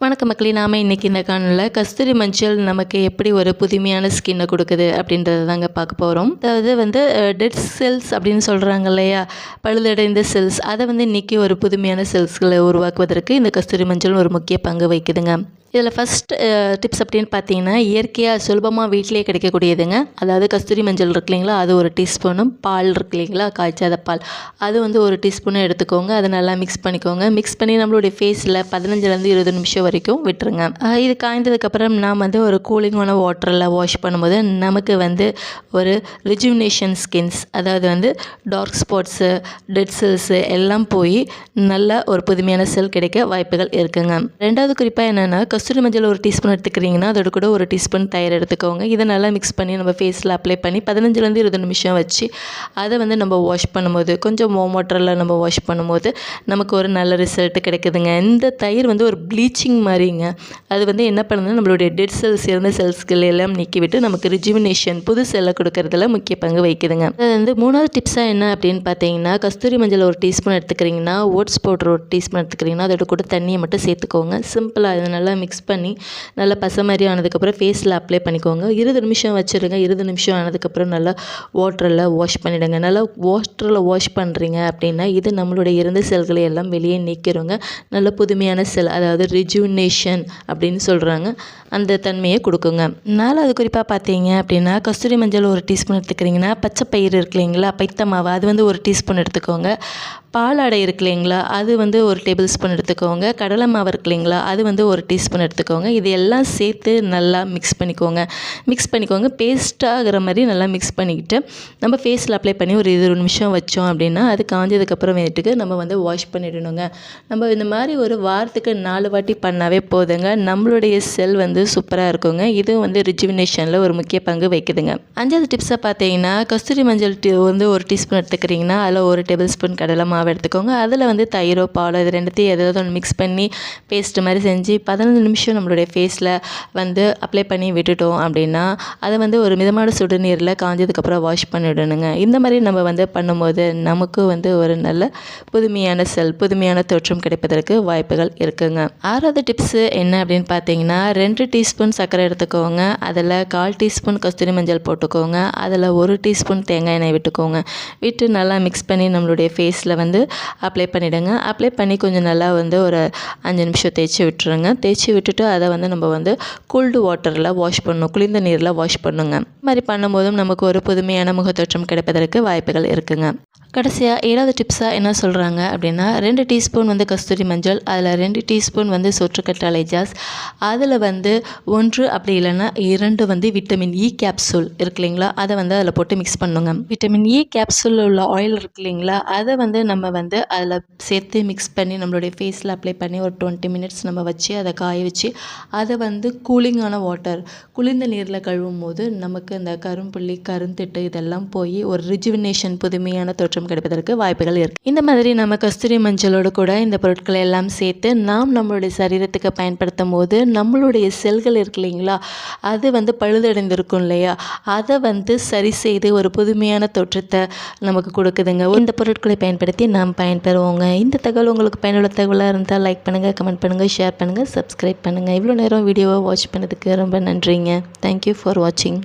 வணக்கம் மக்களே நாம் இன்றைக்கி இந்த காணலில் கஸ்தூரி மஞ்சள் நமக்கு எப்படி ஒரு புதுமையான ஸ்கின்னை கொடுக்குது அப்படின்றத தாங்க பார்க்க போகிறோம் அதாவது வந்து டெட் செல்ஸ் அப்படின்னு சொல்கிறாங்க இல்லையா? பழுதடைந்த செல்ஸ் அதை வந்து இன்றைக்கி ஒரு புதுமையான செல்ஸ்களை உருவாக்குவதற்கு இந்த கஸ்தூரி மஞ்சள் ஒரு முக்கிய பங்கு வகிக்குதுங்க. இதில் ஃபஸ்ட் டிப்ஸ் அப்படின்னு பார்த்தீங்கன்னா இயற்கையாக சுலபமாக வீட்டிலேயே கிடைக்கக்கூடியதுங்க. அதாவது கஸ்தூரி மஞ்சள் இருக்கு இல்லைங்களா அது ஒரு டீஸ்பூனும் பால் இருக்கு இல்லைங்களா காய்ச்சாத பால். அது வந்து ஒரு டீஸ்பூனும் எடுத்துக்கோங்க அதை நல்லா மிக்ஸ் பண்ணிக்கோங்க. மிக்ஸ் பண்ணி நம்மளுடைய ஃபேஸில் பதினஞ்சுலேருந்து இருபது நிமிஷம் வரைக்கும் விட்டுருங்க. இது காய்ந்ததுக்கப்புறம் நாம் வந்து ஒரு கூலிங்கான வாட்டரில் வாஷ் பண்ணும்போது நமக்கு வந்து ஒரு ரிஜுவினேஷன் ஸ்கின்ஸ் அதாவது வந்து டார்க் ஸ்பாட்ஸு டெட் செல்ஸு எல்லாம் போய் நல்ல ஒரு புதுமையான செல் கிடைக்க வாய்ப்புகள் இருக்குங்க. ரெண்டாவது குறிப்பாக என்னென்னா கஸ்தூரி மஞ்சள் ஒரு டீஸ்பூன் எடுத்துக்கிறீங்கன்னா அதோட கூட ஒரு டீஸ்பூன் தயிர் எடுத்துக்கோங்க. இதை நல்லா மிக்ஸ் பண்ணி நம்ம ஃபேஸில் அப்ளை பண்ணி பதினஞ்சுலேருந்து இருபது நிமிஷம் வச்சு அதை வந்து நம்ம வாஷ் பண்ணும்போது கொஞ்சம் மோம் வாட்டரில் நம்ம வாஷ் பண்ணும்போது நமக்கு ஒரு நல்ல ரிசல்ட் கிடைக்குதுங்க. இந்த தயிர் வந்து ஒரு ப்ளீச்சிங் மாதிரிங்க. அது வந்து என்ன பண்ணுதுன்னா நம்மளுடைய டெட் செல்ஸ் இருந்த செல்ஸ்கள் எல்லாம் நீக்கிவிட்டு நமக்கு ரிஜுவினேஷன் புது செல்லை கொடுக்கறதுல முக்கிய பங்கு வகிக்குதுங்க. அது வந்து மூணாவது டிப்ஸாக என்ன அப்படின்னு பார்த்தீங்கன்னா கஸ்தூரி மஞ்சள் ஒரு டீஸ்பூன் எடுத்துக்கிறீங்கன்னா ஓட்ஸ் பவுடர் ஒரு டீஸ்பூன் எடுத்துக்கிறீங்கன்னா அதோட கூட தண்ணியை மட்டும் சேர்த்துக்கோங்க. சிம்பிளாக இதை நல்லா மிக்ஸ் மிக்ஸ் பண்ணி நல்லா பசை மாதிரி ஆனதுக்கப்புறம் ஃபேஸில் அப்ளை பண்ணிக்கோங்க. இருபது நிமிஷம் வச்சுருங்க. இருபது நிமிஷம் ஆனதுக்கப்புறம் நல்லா வாட்டரில் வாஷ் பண்ணிவிடுங்க நல்லா வாட்டரில் வாஷ் பண்ணுறீங்க அப்படின்னா இது நம்மளுடைய இறந்த செல்களை எல்லாம் வெளியே நீக்கிறோங்க நல்ல புதுமையான செல் அதாவது ரிஜுவினேஷன் அப்படின்னு சொல்கிறாங்க அந்த தன்மையை கொடுக்குங்க. நாலாவது குறிப்பாக பார்த்தீங்க அப்படின்னா கஸ்தூரி மஞ்சள் ஒரு டீஸ்பூன் எடுத்துக்கிறீங்கன்னா பச்சை பயிறு இருக்கு இல்லைங்களா? பைத்த மாவு அது வந்து ஒரு டீஸ்பூன் எடுத்துக்கோங்க. பாலாடை இருக்கு இல்லைங்களா? அது வந்து ஒரு டேபிள் ஸ்பூன் எடுத்துக்கோங்க. கடலை மாவு இருக்கு இல்லைங்களா? அது வந்து ஒரு டீஸ்பூன் எடுத்துக்கோங்க. இது எல்லாம் சேர்த்து நல்லா மிக்ஸ் பண்ணிக்கோங்க. மிக்ஸ் பண்ணிக்கோங்க. பேஸ்ட்டாகிற மாதிரி நல்லா மிக்ஸ் பண்ணிக்கிட்டு நம்ம ஃபேஸில் அப்ளை பண்ணி ஒரு இருபது நிமிஷம் வச்சோம் அப்படின்னா அது காஞ்சதுக்கப்புறம் வேட்டுக்கு நம்ம வந்து வாஷ் பண்ணிடணுங்க. நம்ம இந்த மாதிரி ஒரு வாரத்துக்கு நாலு வாட்டி பண்ணாவே போதுங்க. நம்மளுடைய செல் வந்து சூப்பராக இருக்குங்க. இதுவும் வந்து ரிஜுவினேஷனில் ஒரு முக்கிய பங்கு வைக்குதுங்க. அஞ்சாவது டிப்ஸை பார்த்தீங்கன்னா கஸ்தூரி மஞ்சள் டீ வந்து ஒரு டீஸ்பூன் எடுத்துக்கிறீங்கன்னா அதில் ஒரு டேபிள் ஸ்பூன் கடலை மாவு எடுத்துக்கோங்க. அதில் வந்து தயிரோ பாலோ இது ரெண்டுத்தையும் ஏதாவது ஒன்று மிக்ஸ் பண்ணி பேஸ்ட் மாதிரி செஞ்சு பதினஞ்சு நிமிஷம் நம்மளுடைய ஃபேஸில் வந்து அப்ளை பண்ணி விட்டுட்டோம் அப்படின்னா அதை வந்து ஒரு மிதமான சுடுநீரில் காஞ்சதுக்கப்புறம் வாஷ் பண்ணிவிடணுங்க இந்த மாதிரி நம்ம வந்து பண்ணும்போது நமக்கு வந்து ஒரு நல்ல புதுமையான செல் புதுமையான தோற்றம் கிடைப்பதற்கு வாய்ப்புகள் இருக்குங்க. ஆறாவது டிப்ஸு என்ன அப்படின்னு பார்த்தீங்கன்னா ரெண்டு டீஸ்பூன் சர்க்கரை எடுத்துக்கோங்க. அதில் கால் டீஸ்பூன் கஸ்தூரி மஞ்சள் போட்டுக்கோங்க. அதில் ஒரு டீஸ்பூன் தேங்காய் எண்ணெய் விட்டுக்கோங்க. விட்டு நல்லா மிக்ஸ் பண்ணி நம்மளுடைய ஃபேஸில் வந்து அப்ளை பண்ணிவிடுங்க அப்ளை பண்ணி கொஞ்சம் நல்லா வந்து ஒரு அஞ்சு நிமிஷம் தேய்ச்சி விட்டுருங்க. தேய்ச்சி விட்டுட்டு அதை வந்து நம்ம வந்து கூல்டு வாட்டரில் வாஷ் பண்ணணும் குளிர்ந்த நீரில் வாஷ் பண்ணுங்க. இந்த மாதிரி பண்ணும்போதும் நமக்கு ஒரு புதுமையான முகத்தோற்றம் கிடைப்பதற்கு வாய்ப்புகள் இருக்குங்க. கடைசியாக ஏழாவது டிப்ஸாக என்ன சொல்கிறாங்க அப்படின்னா ரெண்டு டீஸ்பூன் வந்து கஸ்தூரி மஞ்சள் அதில் ரெண்டு டீஸ்பூன் வந்து சொற்றுக்கற்றாழை ஜாஸ் அதில் வந்து ஒன்று அப்படி இல்லைன்னா இரண்டு வந்து விட்டமின் இ கேப்சூல் இருக்கு இல்லைங்களா? அதை வந்து அதில் போட்டு மிக்ஸ் பண்ணுங்க. விட்டமின் இ கேப்சூல் உள்ள ஆயில் இருக்கு இல்லைங்களா? அதை வந்து நம்ம வந்து அதில் சேர்த்து மிக்ஸ் பண்ணி நம்மளுடைய ஃபேஸில் அப்ளை பண்ணி ஒரு டுவெண்ட்டி மினிட்ஸ் நம்ம வச்சு அதை காய வச்சு அதை வந்து கூலிங்கான வாட்டர் குளிர்ந்த நீரில் கழுவும் போது நமக்கு இந்த கரும்புள்ளி கருந்திட்டு இதெல்லாம் போய் ஒரு ரிஜுவினேஷன் புதுமையான தோற்றம் கிடைப்பதற்கு வாய்ப்புகள் இருக்குது இந்த மாதிரி நம்ம கஸ்தூரி மஞ்சளோடு கூட இந்த பொருட்களை எல்லாம் சேர்த்து நாம் நம்மளுடைய சரீரத்துக்கு பயன்படுத்தும் போது நம்மளுடைய செல்கள் இருக்கு இல்லைங்களா? அது வந்து பழுதடைந்திருக்கும் இல்லையா? அதை வந்து சரி செய்து ஒரு புதுமையான தோற்றத்தை நமக்கு கொடுக்குதுங்க. இந்த பொருட்களை பயன்படுத்தி நாம் பயன்பெறுவோங்க. இந்த தகவல் உங்களுக்கு பயனுள்ள தகவலாக இருந்தால் லைக் பண்ணுங்கள் கமெண்ட் பண்ணுங்கள் ஷேர் பண்ணுங்கள் சப்ஸ்கிரைப் பண்ணுங்கள் இவ்வளோ நேரம் வீடியோவை வாட்ச் பண்ணதுக்கு ரொம்ப நன்றிங்க. தேங்க்யூ ஃபார் வாட்சிங்